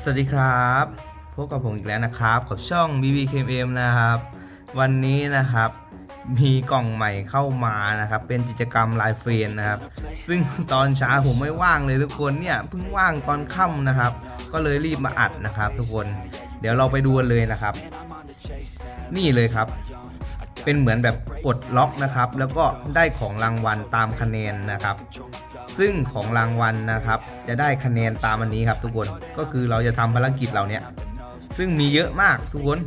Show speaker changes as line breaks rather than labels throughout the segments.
สวัสดีครับพบกับผมอีกแล้วนะครับ กับช่อง BBKM นะครับ วันนี้นะครับ มีกล่องใหม่เข้ามานะครับ เป็นกิจกรรมลายเฟรนนะครับ ซึ่งตอนเช้าผมไม่ว่างเลยทุกคนเนี่ยเพิ่งว่างตอนค่ำนะครับ ก็เลยรีบมาอัดนะครับ ทุกคนเดี๋ยวเราไปดูกันเลยนะครับ นี่เลยครับ เป็นเหมือนแบบปลดล็อกนะครับ แล้วก็ได้ของรางวัลตามคะแนนนะครับ ซึ่งของรางวัลนะครับ จะได้คะแนนตามอันนี้ครับทุกคนก็คือเราจะทำภารกิจเราเนี่ยซึ่งมีเยอะมากทุกคน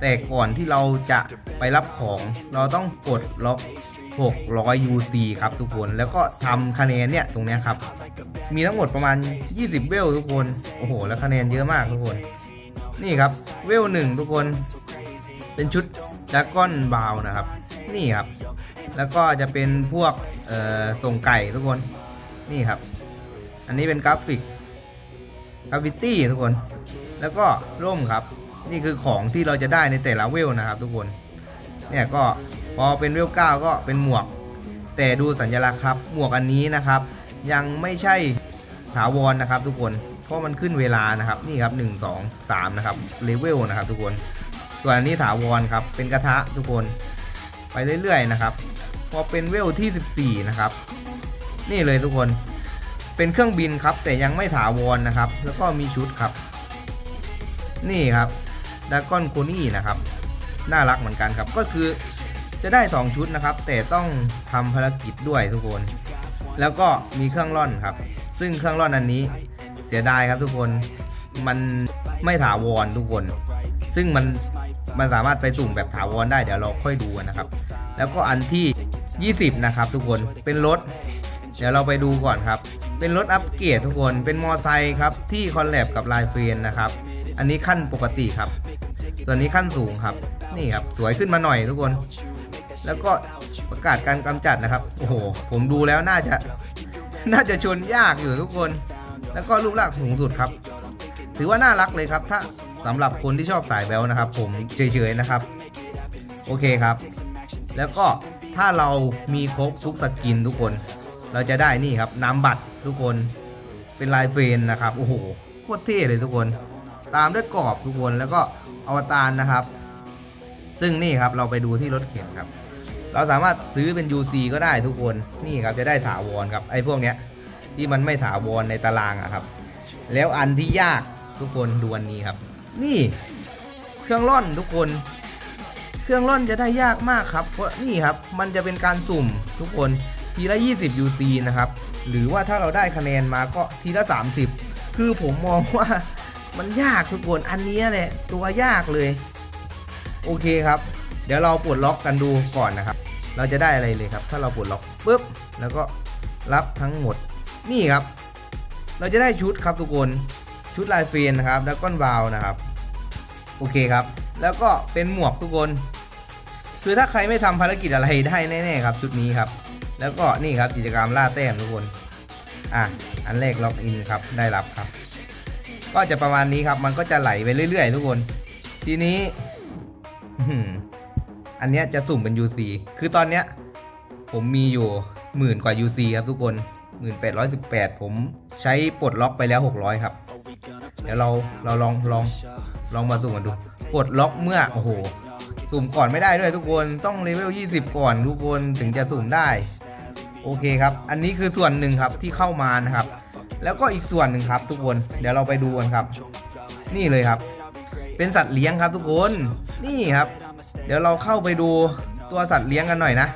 แต่ก่อนที่เราจะไปรับของเราต้องกดล็อก 600 UC ครับทุกคนแล้วก็ทำคะแนนเนี่ยตรงนี้ครับ มีทั้งหมดประมาณ 20 เวลทุกคน โอ้โห แล้วคะแนนเยอะมากทุกคน นี่ครับเวลหนึ่งทุกคน เป็นชุดดาก้อนบาวนะครับ นี่ครับ แล้วก็จะเป็นพวก เอ่อส่งไก่ทุกคนนี่ครับ อันนี้เป็นกราฟิกกราฟิตี้ทุกคน แล้วก็ร่มครับ นี่คือของที่เราจะได้ในแต่ละเวลนะครับ ทุกคนเนี่ยก็พอเป็นเวล9ก็เป็นหมวก แต่ดูสัญลักษณ์ครับ หมวกอันนี้นะครับ ยังไม่ใช่ถาวรนะครับ ทุกคนเพราะมันขึ้นเวลานะครับนี่ครับ 1 2 3 นะครับเลเวลนะครับ ทุกคนส่วนอันนี้ถาวรครับเป็นกระทะทุกคน ไปเรื่อยๆนะครับ พอเป็นเวลที่ 14 นะครับ นี่เลยทุกคนเป็นเครื่องบินครับ แต่ยังไม่ถาวรนะครับ แล้วก็มีชุดครับ นี่ครับดากอนโคนี่นะครับ น่ารักเหมือนกันครับ ก็คือจะได้ 2 ชุดนะครับ แต่ต้องทำภารกิจด้วยทุกคน แล้วก็มีเครื่องร่อนครับ ซึ่งเครื่องร่อนอันนี้เสียดายครับทุกคนมันไม่ถาวรทุกคน ซึ่งมัน มันสามารถไปสุ่มแบบถาวรได้เดี๋ยวเราค่อยดูนะครับ แล้วก็อันที่ 20 นะครับ ทุกคนเป็นรถ เดี๋ยวเราไปดูก่อนครับ เป็นรถอัปเกรดทุกคนเป็นมอไซค์ครับที่คอลแลบกับลายเฟรนนะครับ อันนี้ขั้นปกติครับ ส่วนนี้ขั้นสูงครับ นี่ครับสวยขึ้นมาหน่อยทุกคน แล้วก็ประกาศการกำจัดนะครับ โอ้โห ผมดูแล้วน่าจะ น่าจะชนยากอยู่ทุกคน แล้วก็รูปร่างสูงสุดครับ ถือว่าน่ารักเลยครับ ถ้า สำหรับคนที่ชอบสายแบลนะครับ ผมเฉยๆนะครับ โอเคครับ แล้วก็ถ้าเรามีครบทุกสกินทุกคน เราจะได้นี่ครับน้ำบัตรทุกคนเป็นลายเฟรนนะครับโอ้โหโคตรเท่เลยทุกคน ตามด้วยกรอบทุกคนแล้วก็อวตารนะครับ ซึ่งนี่ครับเราไปดูที่รถเข็นครับ เราสามารถซื้อเป็น UC ก็ได้ทุกคนนี่ครับจะได้ถาวรครับไอ้พวกเนี้ยที่มันไม่ถาวรในตารางอะครับ แล้วอันที่ยากทุกคนดูอันนี้ครับ นี่ เครื่องร่อนทุกคน เครื่องร่อนจะได้ยากมากครับ เพราะนี่ครับ มันจะเป็นการสุ่มทุกคนทีละ 20 UC นะครับ หรือว่าถ้าเราได้คะแนนมาก็ทีละ 30 คือผมมองว่ามันยากทุกคน อันนี้แหละตัวยากเลย โอเคครับ เดี๋ยวเราปลดล็อกกันดูก่อนนะครับ เราจะได้อะไรเลยครับ ถ้าเราปลดล็อกปุ๊บ แล้วก็รับทั้งหมด นี่ครับ เราจะได้ชุดครับทุกคน ชุดลายเฟรนนะครับแล้วก้อนวาวนะครับ โอเคครับ แล้วก็เป็นหมวกทุกคน คือถ้าใครไม่ทำภารกิจอะไรได้แน่ๆครับชุดนี้ครับ แล้วก็นี่ครับกิจกรรมล่าแต้มทุกคน อะ อันแรกล็อกอินครับได้รับครับ ก็จะประมาณนี้ครับ มันก็จะไหลไปเรื่อย ๆ ทุกคน ทีนี้อื้มอันเนี้ยจะสุ่มเป็น UC คือตอนเนี้ยผมมีอยู่หมื่นกว่า UC ครับทุกคน 1818 ผมใช้ปลดล็อกไปแล้ว 600 ครับ เดี๋ยวเราเราลองลองลองมาสุ่มกันดูปลดล็อกเมื่อ โอ้โห สุ่มก่อนไม่ได้ด้วยทุกคนต้องเลเวล 20 ก่อนทุกคนถึงจะสุ่มได้ โอเคครับ อันนี้คือส่วนหนึ่งครับที่เข้ามานะครับ แล้วก็อีกส่วนหนึ่งครับทุกคน เดี๋ยวเราไปดูกันครับ นี่เลยครับ เป็นสัตว์เลี้ยงครับทุกคน นี่ครับ เดี๋ยวเราเข้าไปดูตัวสัตว์เลี้ยงกันหน่อยนะ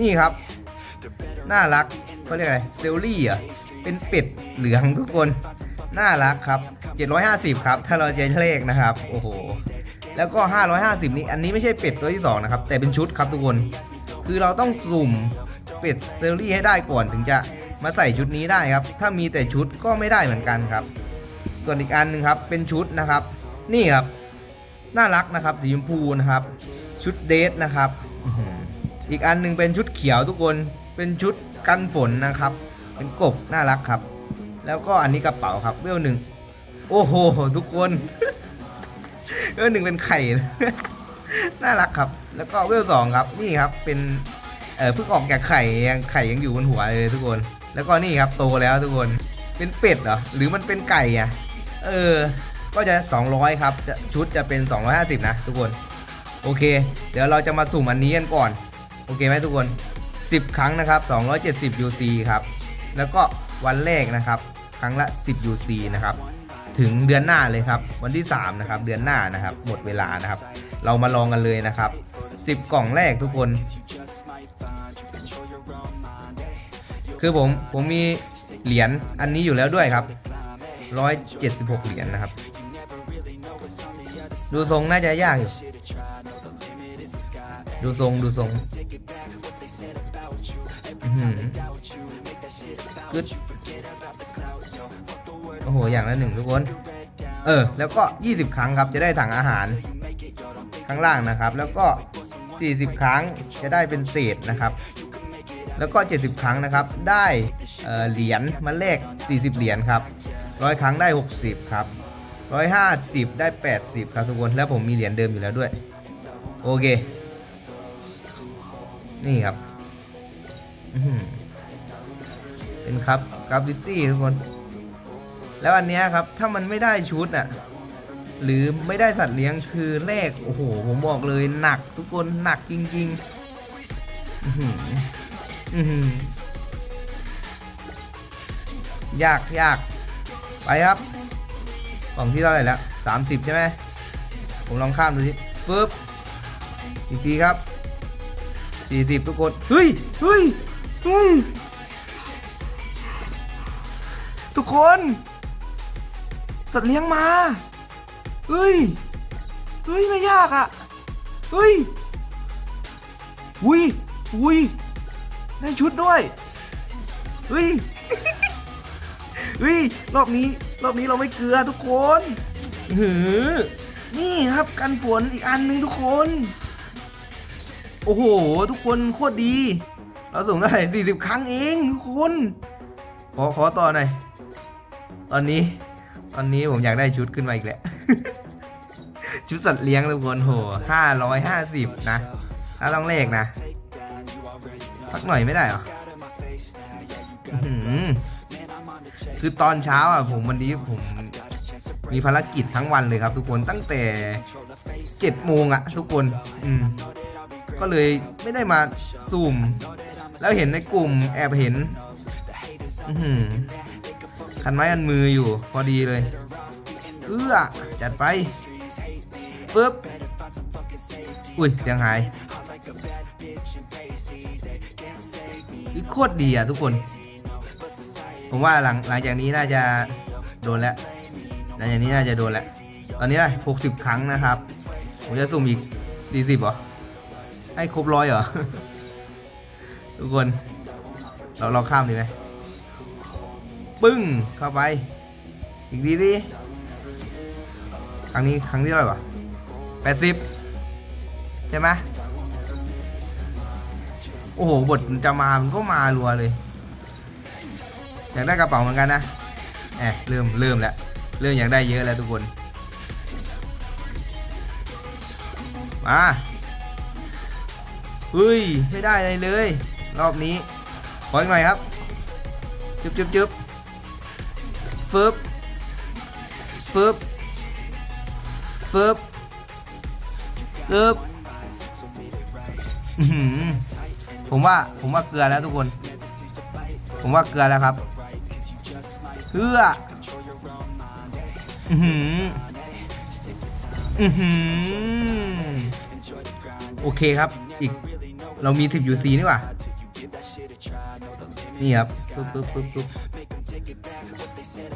นี่ครับ น่ารักเขาเรียกอะไรเซลลี่อะเป็นเป็ดเหลืองทุกคน น่ารักครับ 750 ครับ ถ้าเราจะเลขนะครับ โอ้โห แล้วก็ 550 นี้ อันนี้ไม่ใช่เป็ดตัวที่ 2 นะครับ แต่เป็นชุดครับทุกคน คือเราต้องสุ่มเป็ดเซลลี่ให้ได้ก่อนถึงจะมาใส่ชุดนี้ได้ครับ ถ้ามีแต่ชุดก็ไม่ได้เหมือนกันครับ ส่วนอีกอันหนึ่งครับ เป็นชุดนะครับ นี่ครับ น่ารักนะครับ สีชมพูนะครับ ชุดเดทนะครับ อีกอันหนึ่งเป็นชุดเขียวทุกคน เป็นชุดกันฝนนะครับ เป็นกบน่ารักครับ แล้วก็อันนี้กระเป๋าครับเวลหนึ่งโอ้โหทุกคนเวลหนึ่งเป็นไข่น่ารักครับ แล้วก็เวลสองครับนี่ครับเป็นเออเพิ่งออกจากไข่ยังไข่ยังอยู่บนหัวเลยทุกคน แล้วก็นี่ครับโตแล้วทุกคนเป็นเป็ดเหรอหรือมันเป็นไก่อะเออ ก็จะ 200 ครับจะชุดจะเป็น 250 นะ ทุกคน โอเค เดี๋ยวเราจะมาสุ่มอันนี้กันก่อน โอเคไหมทุกคน 10 ครั้งนะครับ 270 UC ครับ แล้วก็วันแรกนะครับ ครั้งละ 10 UC นะครับถึงเดือนหน้าเลยครับ วันที่ 3 นะครับ เดือนหน้านะครับ หมดเวลานะครับ เรามาลองกันเลยนะครับ 10 กล่องแรกทุกคน คือผมผมมีเหรียญอันนี้อยู่แล้วด้วยครับ 176 เหรียญนะครับ ดูทรงน่าจะยากอยู่ดูทรงดูทรงอื้อหือกึด อ้โห อย่างละหนึ่งทุกคน เออ แล้วก็ 20 ครั้งครับ จะได้ถังอาหาร ข้างล่างนะครับ แล้วก็ 40 ครั้งจะได้เป็นเศษนะครับ แล้วก็ 70 ครั้งนะครับ ได้เหรียญมาเลข 40 เหรียญครับร้อยครั้งได้ 60 ครับ150ได้ 80 ครับทุกคน แล้วผมมีเหรียญเดิมอยู่แล้วด้วย โอเค นี่ครับเป็นครับกราฟฟิตี้ทุกคน แล้วอันเนี้ยครับถ้ามันไม่ได้ชุดอะหรือไม่ได้สัตว์เลี้ยงคือเลขโอ้โหผมบอกเลยหนักทุกคนหนักจริงๆอื้อหืออื้อหือยากยากไปครับกล่องที่เท่าไหร่แล้วสามสิบใช่ไหมผมลองข้ามดูสิฟึบอีกทีครับสี่สิบทุกคนเฮ้ยเฮ้ยเฮ้ยทุกคน สัตว์เลี้ยงมาเฮ้ยเฮ้ยไม่ยากอะเฮ้ยอุ้ยอุ้ยได้ชุดด้วยเฮ้ยเฮ้ยรอบนี้รอบนี้เราไม่เกลือทุกคนหือนี่ครับกันฝนอีกอันหนึ่งทุกคน โอ้โห ทุกคนโคตรดี เราส่งได้สี่สิบครั้งเองทุกคน ขอขอต่อหน่อย ตอนนี้ ตอนนี้ผมอยากได้ชุดขึ้นมาอีกแหล้วชุดสัตว์เลี้ยงทุกคนโหห้าร้อยห้าสิบนะถ้าต้องเลขนะสักหน่อยไม่ได้เหรอคือตอนเช้าอะผมวันนี้ผมมีภารกิจทั้งวันเลยครับ ทุกคนตั้งแต่เจ็ดโมงอะ ทุกคน อืม ก็เลยไม่ได้มาซูม แล้วเห็นในกลุ่มแอบเห็น คันไม้อันมืออยู่ พอดีเลย เอื้อ จัดไปปึ๊บ อุ้ยยังหายโคตรดีอะทุกคน ผมว่าหลังหลังจากนี้น่าจะโดนแล้ว หลังจากนี้น่าจะโดนแล้ว ตอนนี้หกสิบครั้งนะครับ ผมจะสุ่มอีกสี่สิบเหรอ ให้ครบร้อยเหรอ ทุกคน เราเราข้ามดีไหม ปึ้งเข้าไป อีกดีดิครั้งนี้ครั้งที่เท่าไหร่วะแปดสิบใช่ไหมโอ้โหบทมันจะมามันก็มารัวเลยอยากได้กระเป๋าเหมือนกันนะแอบเริ่มเริ่มแล้วเริ่มอยากได้เยอะแล้วทุกคนมาเฮ้ยไม่ได้อะไรเลย รอบนี้ขออีกหน่อยครับจึ๊บจึ๊บจึ๊บ ฟึบฟึบฟึบฟึบอื้อหือผมว่าผมว่าเกลือแล้วทุกคน ผมว่าเกลือแล้วครับเพื่ออือหืออือหือโอเคครับ อีกเรามี 10 UC นี่หว่านี่ครับ ปึ๊บปึ๊บปึ๊บปึ๊บ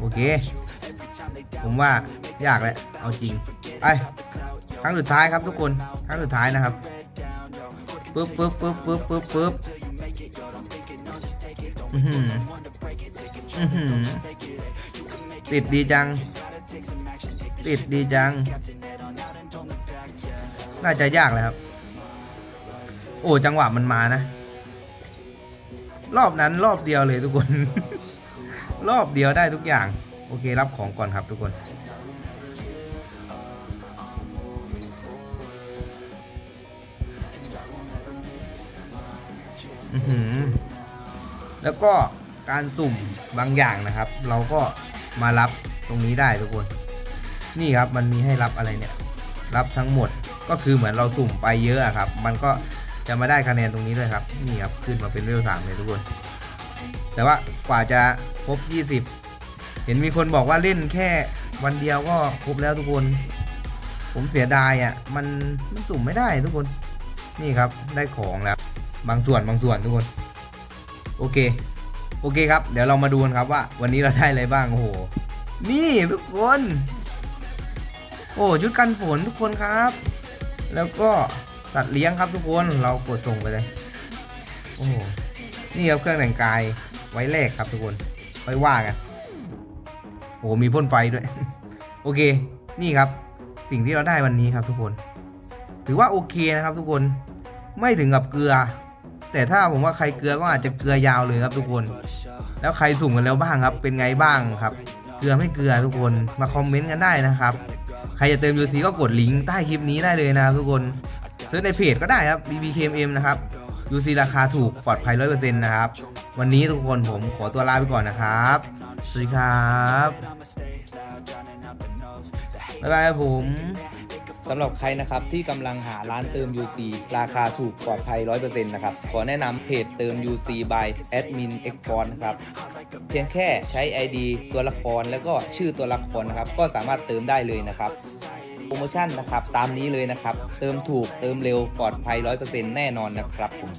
โอเค ผมว่ายากแหละเอาจริงไปครั้งสุดท้ายครับทุกคนครั้งสุดท้ายนะครับปึ๊บปึ๊บปึ๊บปึ๊บปึ๊บปึ๊บติดดีจัง ติดดีจัง น่าจะยากเลยครับ โอ้จังหวะมันมานะ รอบนั้นรอบเดียวเลยทุกคน รอบเดียวได้ทุกอย่าง โอเครับของก่อนครับทุกคน แล้วก็การสุ่มบางอย่างนะครับ เราก็มารับตรงนี้ได้ทุกคน นี่ครับมันมีให้รับอะไรเนี่ย รับทั้งหมดก็คือเหมือนเราสุ่มไปเยอะครับ มันก็ จะมาได้คะแนนตรงนี้ด้วยครับนี่ครับขึ้นมาเป็นเวลสามเลยทุกคน แต่ว่ากว่าจะครบ 20 เห็นมีคนบอกว่าเล่นแค่วันเดียวก็ครบแล้วทุกคน ผมเสียดายอะมันมันสุ่มไม่ได้ทุกคนนี่ครับได้ของแล้ว บางส่วนบางส่วนทุกคน โอเค โอเคครับ เดี๋ยวเรามาดูกันครับว่า วันนี้เราได้อะไรบ้างโอ้โหนี่ทุกคน โอ้ชุดกันฝนทุกคนครับ แล้วก็ สัตว์เลี้ยงครับทุกคนเรากดส่งไปเลยโอ้โหนี่ครับเครื่องแต่งกายไว้แรกครับทุกคนไว้ว่ากันโอ้มีพ่นไฟด้วย โอเค นี่ครับ สิ่งที่เราได้วันนี้ครับทุกคน ถือว่าโอเคนะครับทุกคนไม่ถึงกับเกลือ แต่ถ้าผมว่าใครเกลือก็อาจจะเกลือยาวเลยครับทุกคน แล้วใครสุ่มกันแล้วบ้างครับ เป็นไงบ้างครับ เกลือไม่เกลือทุกคนมาคอมเมนต์กันได้นะครับ ใครจะเติม UC ก็กดลิงก์ใต้คลิปนี้ได้เลยนะครับทุกคน ซิร์ชในเพจก็ได้ครับ BBKM นะครับ UC ราคาถูกปลอดภัย 100%นะครับ วันนี้ทุกคนผมขอตัวลาไปก่อนนะครับ สวัสดีครับ บ๊ายบายครับผมสำหรับใครนะครับที่กำลังหาร้านเติม UC ราคาถูกปลอดภัย 100%นะครับ ขอแนะนำเพจเติม UC by admin x f o n นะครับ เพียงแค่ใช้ ID ตัวละครแล้วก็ชื่อตัวละครนะครับ ก็สามารถเติมได้เลยนะครับ โปรโมชั่นนะครับ ตามนี้เลยนะครับ เติมถูกเติมเร็วปลอดภัย 100%แน่นอนนะครับผม